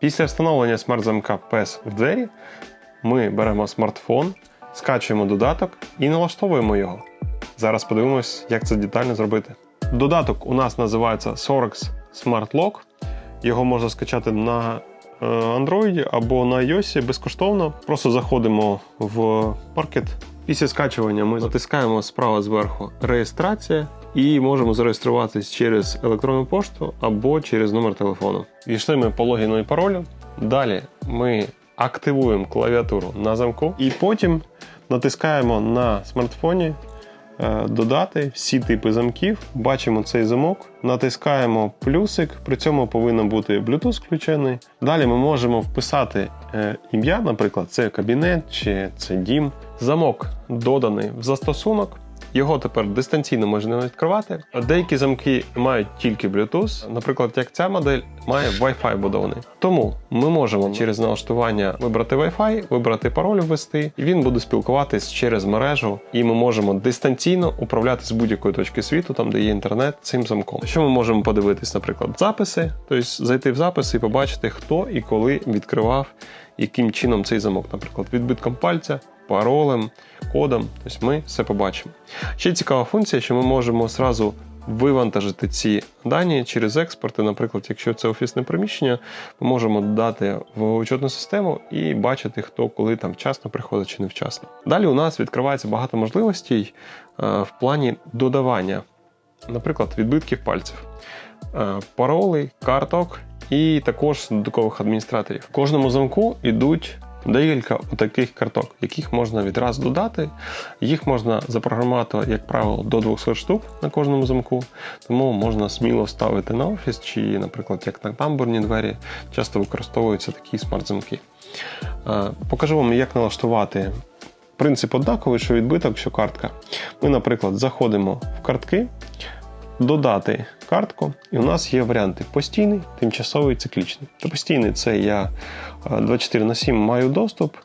Після встановлення смарт-замка PES в двері ми беремо смартфон, скачуємо додаток і налаштовуємо його. Зараз подивимось, як це детально зробити. Додаток у нас називається Sorex Smart Lock. Його можна скачати на е, Android або на iOS безкоштовно. Просто заходимо в Market. Після скачування ми натискаємо справа зверху реєстрація і можемо зареєструватись через електронну пошту або через номер телефону. Війшли ми по логіну і паролю. Далі ми активуємо клавіатуру на замку і потім натискаємо на смартфоні е, додати всі типи замків. Бачимо цей замок, натискаємо плюсик, при цьому повинен бути Bluetooth включений. Далі ми можемо вписати е, ім'я, наприклад, це кабінет чи це дім. Замок доданий в застосунок. Його тепер дистанційно можна відкривати. Деякі замки мають тільки Bluetooth, наприклад, як ця модель має Wi-Fi будований. Тому ми можемо через налаштування вибрати Wi-Fi, вибрати пароль ввести, і він буде спілкуватись через мережу, і ми можемо дистанційно управляти з будь-якої точки світу, там де є інтернет, цим замком. Що ми можемо подивитись, наприклад, записи, тобто зайти в записи і побачити, хто і коли відкривав, яким чином цей замок, наприклад, відбитком пальця паролем, кодом. Тобто ми все побачимо. Ще цікава функція, що ми можемо зразу вивантажити ці дані через експорти. Наприклад, якщо це офісне приміщення, ми можемо додати в учетну систему і бачити, хто коли там вчасно приходить чи невчасно. Далі у нас відкривається багато можливостей е, в плані додавання, наприклад, відбитків пальців, е, паролей, карток. І також додаткових адміністраторів. В кожному замку йдуть декілька таких карток, яких можна відразу додати. Їх можна запрограмувати, як правило, до 200 штук на кожному замку, тому можна сміло ставити на офіс, чи, наприклад, як на тамбурні двері, часто використовуються такі смарт-замки. Е, Покажу вам, як налаштувати. Принцип однаковий, що відбиток, що картка. Ми, наприклад, заходимо в картки, додати картку, і у нас є варіанти постійний, тимчасовий, циклічний. Постійний це я е, 24 на 7 маю доступ.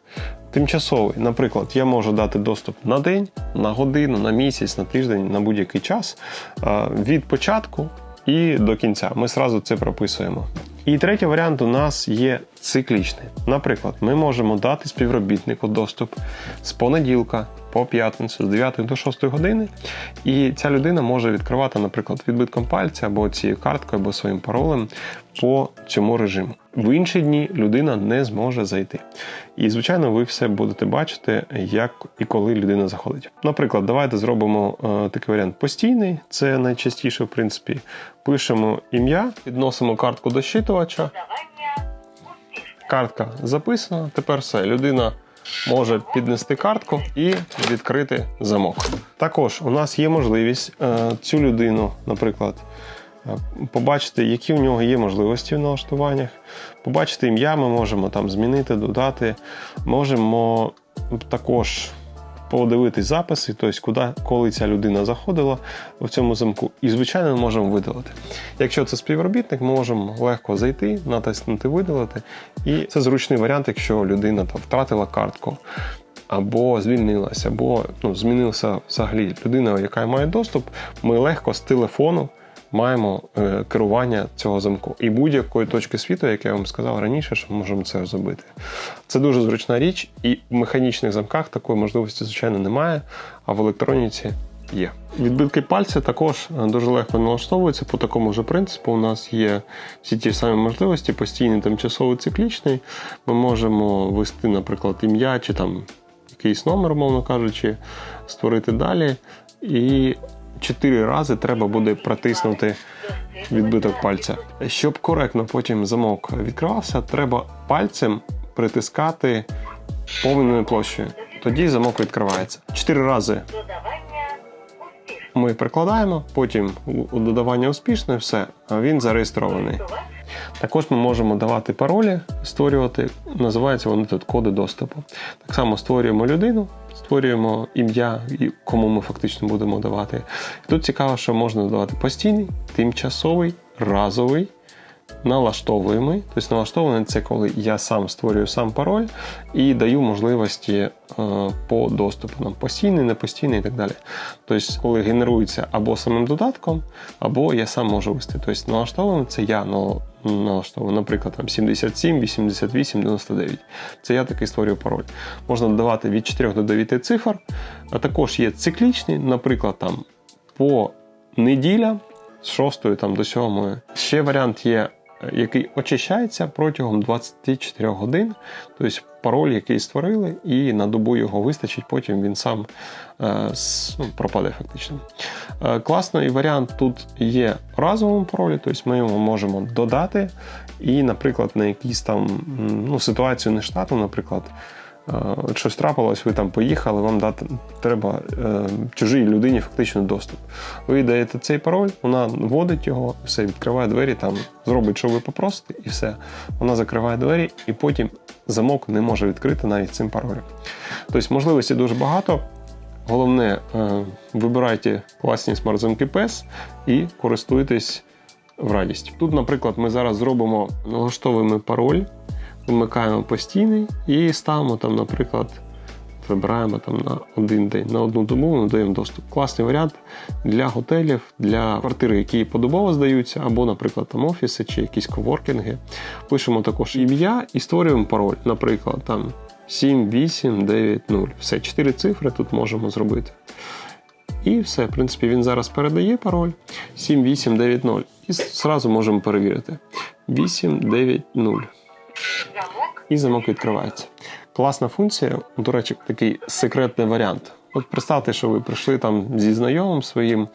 Тимчасовий, наприклад, я можу дати доступ на день, на годину, на місяць, на тиждень, на будь-який час е, від початку і до кінця. Ми зразу це прописуємо. І третій варіант у нас є циклічний. Наприклад, ми можемо дати співробітнику доступ з понеділка по п'ятницю з 9 до 6 години. І ця людина може відкривати, наприклад, відбитком пальця або цією карткою, або своїм паролем по цьому режиму. В інші дні людина не зможе зайти. І, звичайно, ви все будете бачити, як і коли людина заходить. Наприклад, давайте зробимо е, такий варіант постійний. Це найчастіше, в принципі, пишемо ім'я, підносимо картку до щитувача. Картка записана. Тепер все. Людина може піднести картку і відкрити замок. Також у нас є можливість е, цю людину, наприклад, е, побачити, які в нього є можливості в налаштуваннях. Побачити ім'я, ми можемо там змінити, додати. Можемо також подивитись записи, тобто куди, коли ця людина заходила в цьому замку, і, звичайно, ми можемо видалити. Якщо це співробітник, ми можемо легко зайти, натиснути видалити. І це зручний варіант, якщо людина там, втратила картку. Або звільнилася, або ну, змінилася взагалі людина, яка має доступ, ми легко з телефону маємо е, керування цього замку. І будь-якої точки світу, як я вам сказав раніше, що ми можемо це зробити. Це дуже зручна річ, і в механічних замках такої можливості, звичайно, немає, а в електроніці є. Відбитки пальця також е, дуже легко налаштовуються по такому ж принципу. У нас є всі ті самі можливості, постійний тимчасовий циклічний. Ми можемо ввести, наприклад, ім'я чи там якийсь номер, умовно кажучи, створити далі. І чотири рази треба буде протиснути відбиток пальця. Щоб коректно потім замок відкривався, треба пальцем притискати повною площею. Тоді замок відкривається. Чотири рази ми прикладаємо, потім додавання успішне, все, він зареєстрований. Також ми можемо давати паролі, створювати, називаються вони тут коди доступу. Так само створюємо людину, створюємо ім'я, кому ми фактично будемо давати. І тут цікаво, що можна додавати постійний, тимчасовий, разовий, налаштовуємий. Тобто налаштований це коли я сам створюю сам пароль і даю можливості е, по доступу нам постійний, непостійний і так далі. Тобто, коли генерується або самим додатком, або я сам можу вести. Тобто налаштований це я нал- налаштовую, наприклад, там 77, 88, 99. Це я такий створюю пароль. Можна додавати від 4 до 9 цифр, а також є циклічні, наприклад, там по неділя з 6 там, до 7. Ще варіант є, який очищається протягом 24 годин. Тобто пароль, який створили, і на добу його вистачить, потім він сам е, ну, пропаде фактично. Е, Класний варіант тут є разовому паролі, тобто ми його можемо додати, і, наприклад, на якійсь там ну, ситуацію нештатну, наприклад. е, Щось трапилось, ви там поїхали, вам дати треба е, чужій людині фактично доступ. Ви даєте цей пароль, вона вводить його, все відкриває двері, там зробить, що ви попросите, і все. Вона закриває двері, і потім замок не може відкрити навіть цим паролем. Тобто можливостей дуже багато. Головне, е, вибирайте класні смарт-замки PES і користуйтесь в радість. Тут, наприклад, ми зараз зробимо налаштовуємо пароль, вимикаємо постійний і ставимо там, наприклад, вибираємо там на один день, на одну добу надаємо доступ. Класний варіант для готелів, для квартир, які подобово здаються, або, наприклад, там офіси чи якісь коворкінги. Пишемо також ім'я і створюємо пароль, наприклад, там 7890. Все, 4 цифри тут можемо зробити. І все, в принципі, він зараз передає пароль 7890. І зразу можемо перевірити. 8, 9, 0. І замок відкривається. Класна функція, до речі, такий секретний варіант. От представте, що ви прийшли там зі знайомим своїм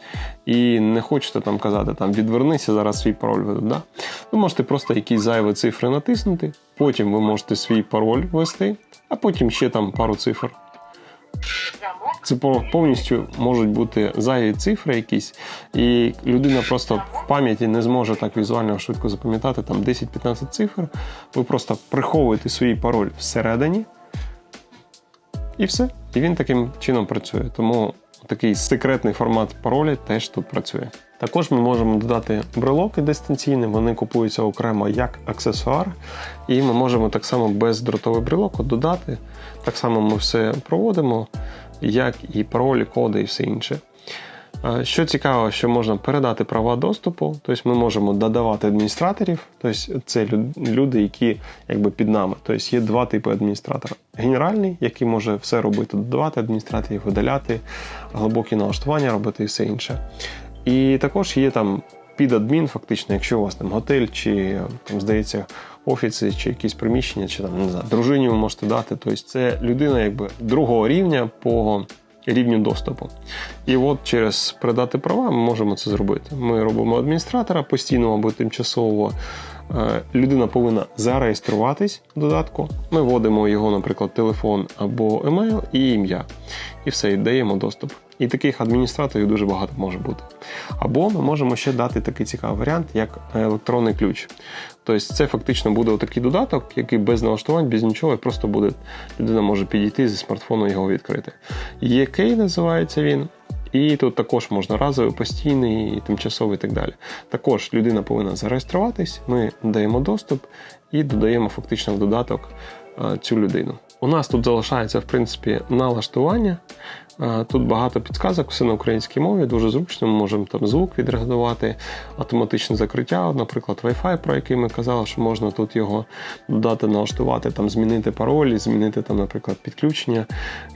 і не хочете там казати, там відвернися, зараз свій пароль веду. Да? Ви можете просто якісь зайві цифри натиснути, потім ви можете свій пароль ввести, а потім ще там пару цифр. Це повністю можуть бути зайві цифри якісь, і людина просто в пам'яті не зможе так візуально швидко запам'ятати там 10-15 цифр. Ви просто приховуєте свій пароль всередині, і все. І він таким чином працює. Тому такий секретний формат паролі теж тут працює. Також ми можемо додати брелоки дистанційні, вони купуються окремо як аксесуар, і ми можемо так само бездротовий брелок додати. Так само ми все проводимо, як і паролі, коди і все інше. Що цікаво, що можна передати права доступу, тобто ми можемо додавати адміністраторів, тобто це люди, які якби під нами. Тобто є два типи адміністратора: генеральний, який може все робити, додавати адміністраторів, видаляти, глибокі налаштування робити і все інше. І також є там підадмін, фактично, якщо у вас там готель, чи там здається офіси, чи якісь приміщення, чи там не знаю, дружині ви можете дати. Тобто це людина якби другого рівня по рівню доступу. І от через передати права ми можемо це зробити. Ми робимо адміністратора постійно або тимчасово. Е, Людина повинна зареєструватись в додатку. Ми вводимо його, наприклад, телефон або емейл і ім'я. І все, і даємо доступ. І таких адміністраторів дуже багато може бути. Або ми можемо ще дати такий цікавий варіант, як електронний ключ. Тобто це фактично буде такий додаток, який без налаштувань, без нічого, просто буде людина може підійти зі смартфону і його відкрити. Який називається він? І тут також можна разовий, постійний, і тимчасовий і так далі. Також людина повинна зареєструватись, ми даємо доступ і додаємо фактично в додаток цю людину. У нас тут залишається в принципі налаштування. Е, Тут багато підказок, все на українській мові, дуже зручно. Ми можемо там звук відрегулювати, автоматичне закриття, наприклад, Wi-Fi, про який ми казали, що можна тут його додати, налаштувати, там змінити пароль, змінити там, наприклад, підключення,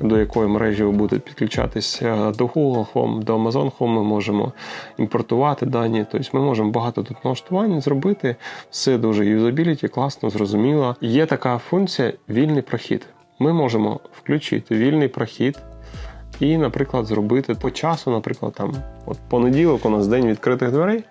до якої мережі ви будете підключатися до Google Home, до Amazon Home. Ми можемо імпортувати дані. Тобто ми можемо багато тут налаштувань зробити. Все дуже юзабіліті, класно, зрозуміло. Є така функція вільний прохід. Ми можемо включити вільний прохід і, наприклад, зробити по часу, наприклад, там от понеділок у нас день відкритих дверей,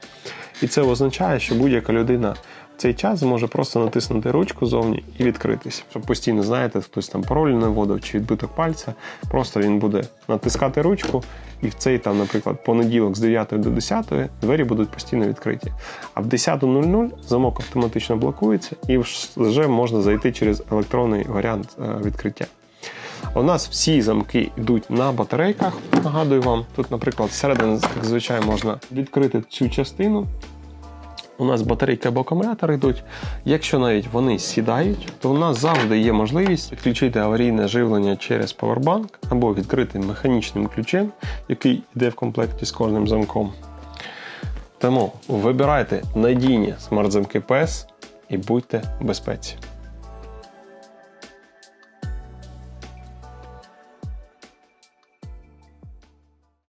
і це означає, що будь-яка людина цей час зможе просто натиснути ручку зовні і відкритися. Щоб постійно знаєте, хтось там пароль не вводив чи відбиток пальця, просто він буде натискати ручку, і в цей там, наприклад, понеділок з 9 до 10 двері будуть постійно відкриті. А в 10.00 замок автоматично блокується, і вже можна зайти через електронний варіант е, відкриття. У нас всі замки йдуть на батарейках. Нагадую вам, тут, наприклад, зсередини, як звичайно, можна відкрити цю частину. У нас батарейки або акумулятори йдуть. Якщо навіть вони сідають, то у нас завжди є можливість відключити аварійне живлення через Powerbank або відкрити механічним ключем, який йде в комплекті з кожним замком. Тому вибирайте надійні смарт-замки PS і будьте в безпеці.